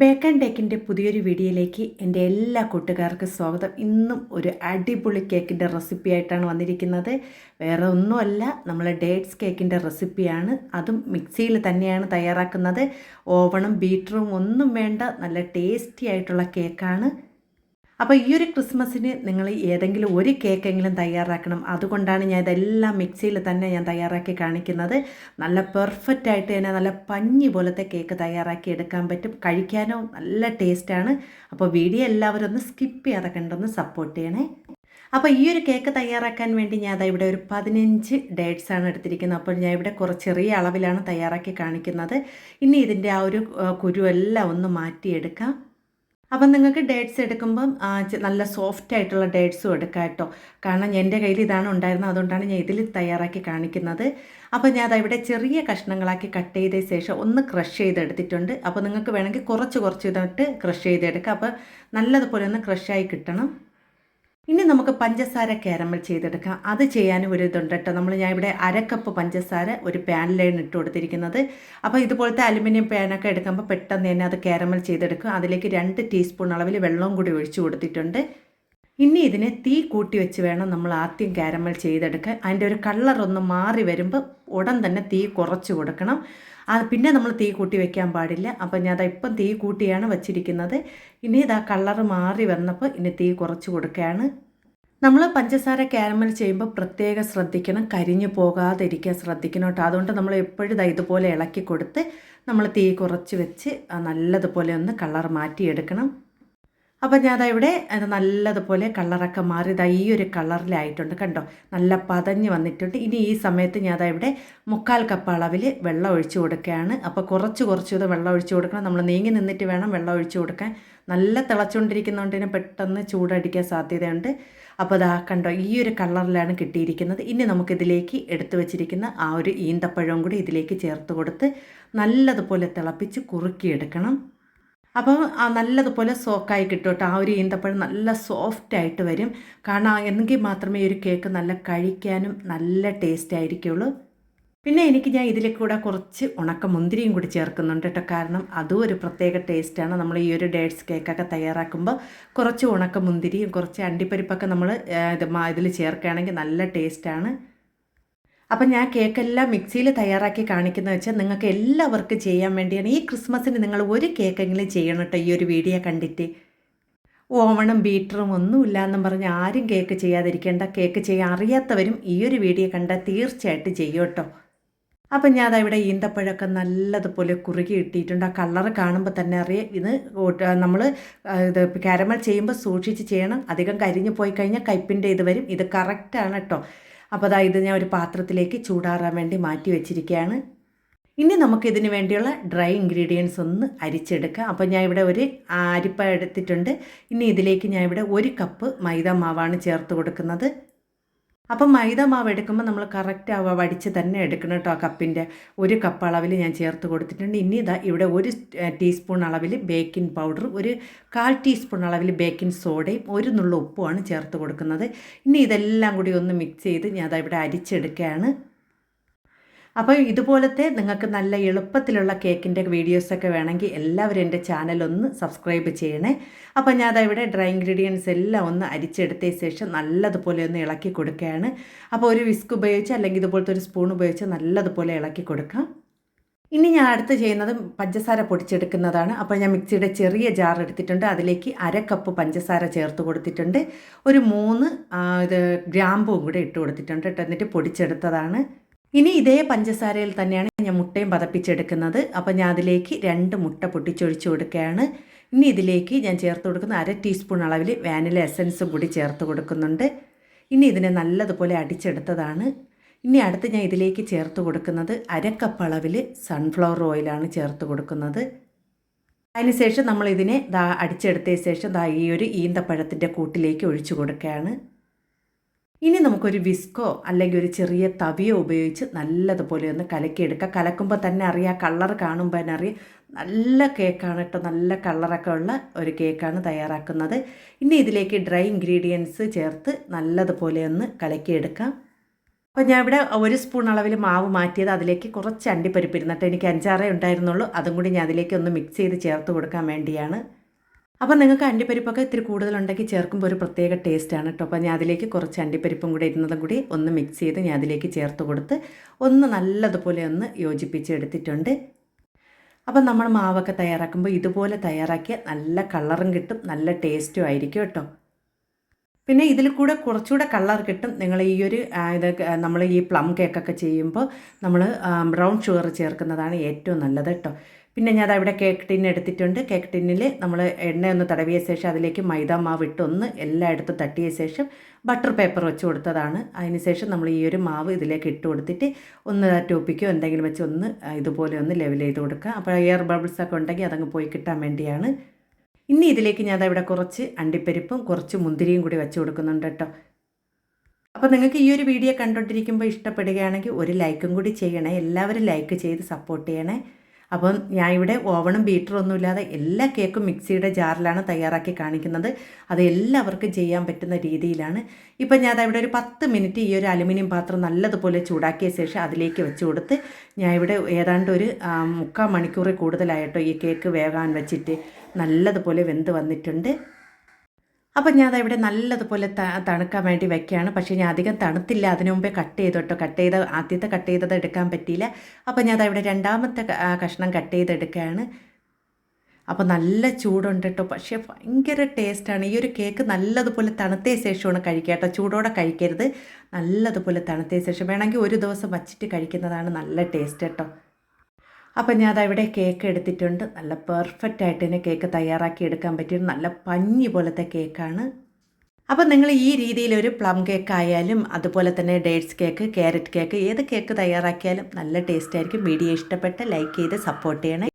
Bacon ടേക്കിന്റെ പുതിയൊരു വീഡിയോയിലേക്ക് എന്റെ എല്ലാ കൂട്ടുകാർക്കും സ്വാഗതം. ഇന്നും ഒരു അടിപൊളി കേക്കിന്റെ റെസിപ്പി ആയിട്ടാണ് വന്നിരിക്കുന്നത്. വേറെ ഒന്നുമല്ല നമ്മൾ ഡേറ്റ്സ് കേക്കിന്റെ റെസിപ്പിയാണ് അതും മിക്സിയിൽ തന്നെയാണ് തയ്യാറാക്കുന്നത്. ഓവണും ബീറ്ററും ഒന്നും വേണ്ട നല്ല ടേസ്റ്റി ആയിട്ടുള്ള കേക്കാണ്. അപ്പോൾ ഈ ഒരു ക്രിസ്മസിന് നിങ്ങൾ ഏതെങ്കിലും ഒരു കേക്കെങ്കിലും തയ്യാറാക്കണം. അതുകൊണ്ടാണ് ഞാൻ ഇതെല്ലാം മിക്സിയിൽ തന്നെ ഞാൻ തയ്യാറാക്കി കാണിക്കുന്നത്. നല്ല പെർഫെക്റ്റ് ആയിട്ട് തന്നെ നല്ല പഞ്ഞി പോലത്തെ കേക്ക് തയ്യാറാക്കി എടുക്കാൻ പറ്റും. കഴിക്കാനോ നല്ല ടേസ്റ്റാണ് അപ്പോൾ വീഡിയോ എല്ലാവരും ഒന്ന് സ്കിപ്പ് ചെയ്യാതെ കണ്ടൊന്ന് സപ്പോർട്ട് ചെയ്യണേ. അപ്പോൾ ഈ ഒരു കേക്ക് തയ്യാറാക്കാൻ വേണ്ടി ഞാൻ അതാ ഇവിടെ ഒരു പതിനഞ്ച് ഡേറ്റ്സ് ആണ് എടുത്തിരിക്കുന്നത്. അപ്പോൾ ഞാൻ ഇവിടെ കുറച്ച് ചെറിയ അളവിലാണ് തയ്യാറാക്കി കാണിക്കുന്നത്. ഇനി ഇതിന്റെ ആ ഒരു കുരുവെല്ലാം ഒന്ന് മാറ്റിയെടുക്കാം. അപ്പം നിങ്ങൾക്ക് ഡേറ്റ്സ് എടുക്കുമ്പം നല്ല സോഫ്റ്റ് ആയിട്ടുള്ള ഡേറ്റ്സും എടുക്കാം കേട്ടോ. കാരണം എന്റെ കയ്യിൽ ഇതാണ് ഉണ്ടായിരുന്നത്. അതുകൊണ്ടാണ് ഞാൻ ഇതിൽ തയ്യാറാക്കി കാണിക്കുന്നത്. അപ്പോൾ ഞാൻ അതവിടെ ചെറിയ കഷ്ണങ്ങളാക്കി കട്ട് ചെയ്ത ശേഷം ഒന്ന് ക്രഷ് ചെയ്തെടുത്തിട്ടുണ്ട്. അപ്പോൾ നിങ്ങൾക്ക് വേണമെങ്കിൽ കുറച്ച് കുറച്ച് ഇതായിട്ട് ക്രഷ് ചെയ്തെടുക്കാം. അപ്പോൾ നല്ലതുപോലെ ഒന്ന് ക്രഷായി കിട്ടണം. ഇനി നമുക്ക് പഞ്ചസാര കാരമൽ ചെയ്തെടുക്കാം. അത് ചെയ്യാനും ഒരു ഇതുണ്ട് കേട്ടോ. നമ്മൾ ഞാൻ ഇവിടെ അരക്കപ്പ് പഞ്ചസാര ഒരു പാനിലാണ് ഇട്ട് കൊടുത്തിരിക്കുന്നത്. അപ്പോൾ ഇതുപോലത്തെ അലുമിനിയം പാനൊക്കെ എടുക്കുമ്പോൾ പെട്ടെന്ന് തന്നെ അത് കാരമൽ ചെയ്തെടുക്കും അതിലേക്ക് രണ്ട് ടീസ്പൂൺ അളവിൽ വെള്ളവും കൂടി ഒഴിച്ചു കൊടുത്തിട്ടുണ്ട്. ഇനി ഇതിനെ തീ കൂട്ടി വെച്ച് വേണം നമ്മൾ ആദ്യം കാരമൽ ചെയ്തെടുക്കാൻ. അതിന്റെ ഒരു കളറൊന്ന് മാറി വരുമ്പോൾ ഉടൻ തന്നെ തീ കുറച്ച് കൊടുക്കണം. അത് പിന്നെ നമ്മൾ തീ കൂട്ടി വെക്കാൻ പാടില്ല. അപ്പം ഞാൻ ഇപ്പം തീ കൂട്ടിയാണ് വെച്ചിരിക്കുന്നത്. ഇനി ഇതാ കളർ മാറി വന്നപ്പോൾ ഇനി തീ കുറച്ച് കൊടുക്കുകയാണ്. നമ്മൾ പഞ്ചസാര കാരമൽ ചെയ്യുമ്പോൾ പ്രത്യേകം ശ്രദ്ധിക്കണം. കരിഞ്ഞു പോകാതിരിക്കാൻ ശ്രദ്ധിക്കണം കേട്ടോ. അതുകൊണ്ട് നമ്മൾ എപ്പോഴും ഇതാ ഇതുപോലെ ഇളക്കി കൊടുത്ത് നമ്മൾ തീ കുറച്ച് വെച്ച് നല്ലതുപോലെ ഒന്ന് കളർ മാറ്റിയെടുക്കണം. അപ്പോൾ ഞാനതാ ഇവിടെ ഇവിടെ നല്ലതുപോലെ കളറൊക്കെ മാറി ഇതാ ഈ ഒരു കളറിലായിട്ടുണ്ട് കണ്ടോ? നല്ല പതഞ്ഞ് വന്നിട്ടുണ്ട്. ഇനി ഈ സമയത്ത് ഞാൻ അതാ ഇവിടെ മുക്കാൽ കപ്പ് അളവിൽ വെള്ളം ഒഴിച്ചു കൊടുക്കുകയാണ്. അപ്പോൾ കുറച്ച് കുറച്ച് ഇത് വെള്ളം ഒഴിച്ചു കൊടുക്കണം. നമ്മൾ നീങ്ങി നിന്നിട്ട് വേണം വെള്ളം ഒഴിച്ചു കൊടുക്കാൻ. നല്ല തിളച്ചുകൊണ്ടിരിക്കുന്നതുകൊണ്ടിന് പെട്ടെന്ന് ചൂടടിക്കാൻ സാധ്യതയുണ്ട്. അപ്പോൾ അതാ കണ്ടോ ഈ ഒരു കളറിലാണ് കിട്ടിയിരിക്കുന്നത്. ഇനി നമുക്കിതിലേക്ക് എടുത്തു വച്ചിരിക്കുന്ന ആ ഒരു ഈന്തപ്പഴവും കൂടി ഇതിലേക്ക് ചേർത്ത് കൊടുത്ത് നല്ലതുപോലെ തിളപ്പിച്ച് കുറുക്കിയെടുക്കണം. അപ്പം നല്ലതുപോലെ സോക്കായി കിട്ടും കേട്ടോ. ആ ഒരു ഈന്തപ്പഴം നല്ല സോഫ്റ്റായിട്ട് വരും. കാരണം എന്നെങ്കിൽ മാത്രമേ ഒരു കേക്ക് നല്ല കഴിക്കാനും നല്ല ടേസ്റ്റ് ആയിരിക്കുള്ളൂ. പിന്നെ എനിക്ക് ഞാൻ ഇതിൽ കൂടെ കുറച്ച് ഉണക്ക മുന്തിരിയും കൂടി ചേർക്കുന്നുണ്ട് കേട്ടോ. കാരണം അതും ഒരു പ്രത്യേക ടേസ്റ്റാണ് നമ്മൾ ഈ ഒരു ഡേറ്റ്സ് കേക്കൊക്കെ തയ്യാറാക്കുമ്പോൾ കുറച്ച് ഉണക്ക മുന്തിരിയും കുറച്ച് അണ്ടിപ്പരിപ്പൊക്കെ നമ്മൾ ഇത് ഇതിൽ ചേർക്കുകയാണെങ്കിൽ നല്ല ടേസ്റ്റാണ് അപ്പം ഞാൻ കേക്കെല്ലാം മിക്സിയിൽ തയ്യാറാക്കി കാണിക്കുന്നത് വെച്ചാൽ നിങ്ങൾക്ക് എല്ലാവർക്കും ചെയ്യാൻ വേണ്ടിയാണ്. ഈ ക്രിസ്മസിന് നിങ്ങൾ ഒരു കേക്കെങ്കിലും ചെയ്യണം കേട്ടോ ഈ ഒരു വീഡിയോ കണ്ടിട്ട്. ഓവണും ബീറ്ററും ഒന്നുമില്ല എന്നും പറഞ്ഞ് ആരും കേക്ക് ചെയ്യാതിരിക്കേണ്ട. കേക്ക് ചെയ്യാൻ അറിയാത്തവരും ഈ ഒരു വീഡിയോ കണ്ടാൽ തീർച്ചയായിട്ടും ചെയ്യും കേട്ടോ. അപ്പം ഞാൻ അതവിടെ ഈന്തപ്പഴമൊക്കെ നല്ലതുപോലെ കുറുകി ഇട്ടിട്ടുണ്ട്. ആ കളറ് കാണുമ്പോൾ തന്നെ അറിയാം. ഇത് നമ്മൾ ഇത് കാരമൽ ചെയ്യുമ്പോൾ സൂക്ഷിച്ച് ചെയ്യണം. അധികം കരിഞ്ഞു പോയി കഴിഞ്ഞാൽ കയ്പിന്റെ ഇത് വരും. ഇത് കറക്റ്റാണ് കേട്ടോ. അപ്പോൾ അതാ ഇത് ഞാൻ ഒരു പാത്രത്തിലേക്ക് ചൂടാറാൻ വേണ്ടി മാറ്റി വെച്ചിരിക്കുകയാണ്. ഇനി നമുക്കിതിന് വേണ്ടിയുള്ള ഡ്രൈ ഇൻഗ്രീഡിയൻസ് ഒന്ന് അരിച്ചെടുക്കാം. അപ്പോൾ ഞാൻ ഇവിടെ ഒരു അരിപ്പ എടുത്തിട്ടുണ്ട്. ഇനി ഇതിലേക്ക് ഞാൻ ഇവിടെ ഒരു കപ്പ് മൈദ മാവാണ് ചേർത്ത് കൊടുക്കുന്നത്. അപ്പം മൈദ മാവ് എടുക്കുമ്പോൾ നമ്മൾ കറക്റ്റ് ആവുക വടിച്ച് തന്നെ എടുക്കണം കേട്ടോ ആ കപ്പിന്റെ. ഒരു കപ്പ് അളവിൽ ഞാൻ ചേർത്ത് കൊടുത്തിട്ടുണ്ട്. ഇനി ഇതാ ഇവിടെ ഒരു ടീസ്പൂൺ അളവിൽ ബേക്കിംഗ് പൗഡർ ഒരു കാൽ ടീസ്പൂൺ അളവിൽ ബേക്കിംഗ് സോഡയും ഒരു നുള്ള ഉപ്പുമാണ് ചേർത്ത് കൊടുക്കുന്നത്. ഇനി ഇതെല്ലാം കൂടി ഒന്ന് മിക്സ് ചെയ്ത് ഞാൻ അതാ ഇവിടെ അരിച്ചെടുക്കുകയാണ്. അപ്പോൾ ഇതുപോലത്തെ നിങ്ങൾക്ക് നല്ല എളുപ്പത്തിലുള്ള കേക്കിന്റെ വീഡിയോസൊക്കെ വേണമെങ്കിൽ എല്ലാവരും എന്റെ ചാനലൊന്ന് സബ്സ്ക്രൈബ് ചെയ്യണേ. അപ്പോൾ ഞാൻ ഇവിടെ ഡ്രൈ ഇൻഗ്രീഡിയൻസ് എല്ലാം ഒന്ന് അരിച്ചെടുത്ത ശേഷം നല്ലതുപോലെ ഒന്ന് ഇളക്കി കൊടുക്കുകയാണ്. അപ്പോൾ ഒരു വിസ്ക് ഉപയോഗിച്ച് അല്ലെങ്കിൽ ഇതുപോലത്തെ ഒരു സ്പൂൺ ഉപയോഗിച്ച് നല്ലതുപോലെ ഇളക്കി കൊടുക്കാം. ഇനി ഞാൻ അടുത്ത് ചെയ്യുന്നത് പഞ്ചസാര പൊടിച്ചെടുക്കുന്നതാണ്. അപ്പോൾ ഞാൻ മിക്സിയുടെ ചെറിയ ജാർ എടുത്തിട്ടുണ്ട്. അതിലേക്ക് അര കപ്പ് പഞ്ചസാര ചേർത്ത് കൊടുത്തിട്ടുണ്ട്. ഒരു മൂന്ന് ഇത് ഗ്രാമ്പും കൂടെ ഇട്ട് കൊടുത്തിട്ടുണ്ട്. എന്നിട്ട് പൊടിച്ചെടുത്തതാണ്. ഇനി ഇതേ പഞ്ചസാരയിൽ തന്നെയാണ് ഞാൻ മുട്ടയും പതപ്പിച്ചെടുക്കുന്നത്. അപ്പോൾ ഞാൻ അതിലേക്ക് രണ്ട് മുട്ട പൊട്ടിച്ചൊഴിച്ച് കൊടുക്കുകയാണ്. ഇനി ഇതിലേക്ക് ഞാൻ ചേർത്ത് കൊടുക്കുന്ന അര ടീസ്പൂൺ അളവിൽ വാനില എസൻസും കൂടി ചേർത്ത് കൊടുക്കുന്നുണ്ട്. ഇനി ഇതിനെ നല്ലതുപോലെ അടിച്ചെടുത്തതാണ്. ഇനി അടുത്ത് ഞാൻ ഇതിലേക്ക് ചേർത്ത് കൊടുക്കുന്നത് അരക്കപ്പ് അളവിൽ സൺഫ്ലവർ ഓയിലാണ് ചേർത്ത് കൊടുക്കുന്നത്. അതിനുശേഷം നമ്മൾ ഇതിനെ ദാ അടിച്ചെടുത്തതിന് ശേഷം ദാ ഈ ഒരു ഈന്തപ്പഴത്തിന്റെ കൂട്ടിലേക്ക് ഒഴിച്ചു കൊടുക്കുകയാണ്. ഇനി നമുക്കൊരു വിസ്കോ അല്ലെങ്കിൽ ഒരു ചെറിയ തവിയോ ഉപയോഗിച്ച് നല്ലതുപോലെ ഒന്ന് കലക്കിയെടുക്കുക കലക്കുമ്പോൾ തന്നെ അറിയാം കളർ കാണുമ്പോൾ തന്നെ അറിയാം. നല്ല കേക്കാണ് കേട്ടോ നല്ല കളറൊക്കെ ഉള്ള ഒരു കേക്കാണ് തയ്യാറാക്കുന്നത്. ഇനി ഇതിലേക്ക് ഡ്രൈ ഇൻഗ്രീഡിയൻസ് ചേർത്ത് നല്ലതുപോലെ ഒന്ന് കലക്കിയെടുക്കാം. അപ്പോൾ ഞാൻ ഇവിടെ ഒരു സ്പൂൺ അളവിൽ മാവ് മാറ്റിയത് അതിലേക്ക് കുറച്ച് അണ്ടിപ്പരിപ്പ് ഇരുന്നിട്ട് എനിക്ക് അഞ്ചാറേ ഉണ്ടായിരുന്നുള്ളൂ. അതും കൂടി ഞാൻ അതിലേക്ക് ഒന്ന് മിക്സ് ചെയ്ത് ചേർത്ത് കൊടുക്കാൻ വേണ്ടിയാണ്. അപ്പോൾ നിങ്ങൾക്ക് അണ്ടിപ്പരിപ്പൊക്കെ ഇത്തിരി കൂടുതലുണ്ടെങ്കിൽ ചേർക്കുമ്പോൾ ഒരു പ്രത്യേക ടേസ്റ്റാണ് കേട്ടോ. അപ്പോൾ ഞാൻ അതിലേക്ക് കുറച്ച് അണ്ടിപ്പരിപ്പും കൂടെ ഇരുന്നതും കൂടി ഒന്ന് മിക്സ് ചെയ്ത് ഞാൻ അതിലേക്ക് ചേർത്ത് കൊടുത്ത് ഒന്ന് നല്ലതുപോലെ ഒന്ന് യോജിപ്പിച്ചെടുത്തിട്ടുണ്ട്. അപ്പം നമ്മൾ മാവൊക്കെ തയ്യാറാക്കുമ്പോൾ ഇതുപോലെ തയ്യാറാക്കിയാൽ നല്ല കളറും കിട്ടും നല്ല ടേസ്റ്റും ആയിരിക്കും കേട്ടോ. പിന്നെ ഇതിൽ കൂടെ കുറച്ചുകൂടെ കളർ കിട്ടും. നിങ്ങൾ ഈ ഒരു ഇത് നമ്മൾ ഈ പ്ലം കേക്കൊക്കെ ചെയ്യുമ്പോൾ നമ്മൾ ബ്രൗൺ ഷുഗർ ചേർക്കുന്നതാണ് ഏറ്റവും നല്ലത് കേട്ടോ പിന്നെ ഞാൻ അവിടെ കേക്ക് ടിൻ എടുത്തിട്ടുണ്ട്. കേക്ക് ടിന്നിൽ നമ്മൾ എണ്ണ ഒന്ന് തടവിയ ശേഷം അതിലേക്ക് മൈദ മാവ് ഇട്ട് ഒന്ന് എല്ലായിടത്തും തട്ടിയ ശേഷം ബട്ടർ പേപ്പർ വെച്ച് കൊടുത്തതാണ്. അതിന് ശേഷം നമ്മൾ ഈ ഒരു മാവ് ഇതിലേക്ക് ഇട്ട് കൊടുത്തിട്ട് ഒന്ന് ടോപ്പിക്കോ എന്തെങ്കിലും വെച്ച് ഒന്ന് ഇതുപോലെ ഒന്ന് ലെവൽ ചെയ്ത് കൊടുക്കുക. അപ്പോൾ എയർ ബബിൾസ് ഒക്കെ ഉണ്ടെങ്കിൽ അതങ്ങ് പോയി കിട്ടാൻ വേണ്ടിയാണ്. ഇനി ഇതിലേക്ക് ഞാൻ ഇവിടെ കുറച്ച് അണ്ടിപ്പരിപ്പും കുറച്ച് മുന്തിരിയും കൂടി വെച്ച് കൊടുക്കുന്നുണ്ട് കേട്ടോ. അപ്പോൾ നിങ്ങൾക്ക് ഈ ഒരു വീഡിയോ കണ്ടുകൊണ്ടിരിക്കുമ്പോൾ ഇഷ്ടപ്പെടുകയാണെങ്കിൽ ഒരു ലൈക്കും കൂടി ചെയ്യണേ. എല്ലാവരും ലൈക്ക് ചെയ്ത് സപ്പോർട്ട് ചെയ്യണേ. അപ്പം ഞാൻ ഇവിടെ ഓവണും ബീറ്ററും ഒന്നുമില്ലാതെ എല്ലാ കേക്കും മിക്സിയുടെ ജാറിലാണ് തയ്യാറാക്കി കാണിക്കുന്നത്. അത് എല്ലാവർക്കും ചെയ്യാൻ പറ്റുന്ന രീതിയിലാണ്. ഇപ്പം ഞാൻ ഇവിടെ ഒരു പത്ത് മിനിറ്റ് ഈ ഒരു അലുമിനിയം പാത്രം നല്ലതുപോലെ ചൂടാക്കിയ ശേഷം അതിലേക്ക് വെച്ച് കൊടുത്ത് ഞാൻ ഇവിടെ ഏതാണ്ട് ഒരു മുക്കാൽ മണിക്കൂറിൽ കൂടുതലായിട്ടോ ഈ കേക്ക് വേകാൻ വെച്ചിട്ട് നല്ലതുപോലെ വെന്ത് വന്നിട്ടുണ്ട്. അപ്പം ഞാൻ അതവിടെ നല്ലതുപോലെ തണുക്കാൻ വേണ്ടി വെക്കുകയാണ് പക്ഷേ ഞാൻ അധികം തണുത്തില്ല. അതിനു മുമ്പേ കട്ട് ചെയ്തു കേട്ടോ കട്ട് ചെയ്ത ആദ്യത്തെ കട്ട് ചെയ്തത് എടുക്കാൻ പറ്റിയില്ല. അപ്പം ഞാൻ അതവിടെ രണ്ടാമത്തെ കഷ്ണം കട്ട് ചെയ്തെടുക്കുകയാണ് അപ്പോൾ നല്ല ചൂടുണ്ട് കേട്ടോ പക്ഷേ ഭയങ്കര ടേസ്റ്റാണ്. ഈ ഒരു കേക്ക് നല്ലതുപോലെ തണുത്തേ ശേഷമാണ് കഴിക്കുക കേട്ടോ ചൂടോടെ കഴിക്കരുത്. നല്ലതുപോലെ തണുത്തേ ശേഷം. വേണമെങ്കിൽ ഒരു ദിവസം വച്ചിട്ട് കഴിക്കുന്നതാണ് നല്ല ടേസ്റ്റ് കേട്ടോ അപ്പം ഞാൻ അതവിടെ കേക്ക് എടുത്തിട്ടുണ്ട്. നല്ല പെർഫെക്റ്റ് ആയിട്ട് തന്നെ കേക്ക് തയ്യാറാക്കി എടുക്കാൻ പറ്റിയ നല്ല പഞ്ഞി പോലത്തെ കേക്കാണ് അപ്പം നിങ്ങൾ ഈ രീതിയിൽ ഒരു പ്ലം കേക്ക് ആയാലും അതുപോലെ തന്നെ ഡേറ്റ്സ് കേക്ക് ക്യാരറ്റ് കേക്ക് ഏത് കേക്ക് തയ്യാറാക്കിയാലും നല്ല ടേസ്റ്റ് ആയിരിക്കും. വീഡിയോ ഇഷ്ടപ്പെട്ട ലൈക്ക് ചെയ്ത് സപ്പോർട്ട് ചെയ്യണേ.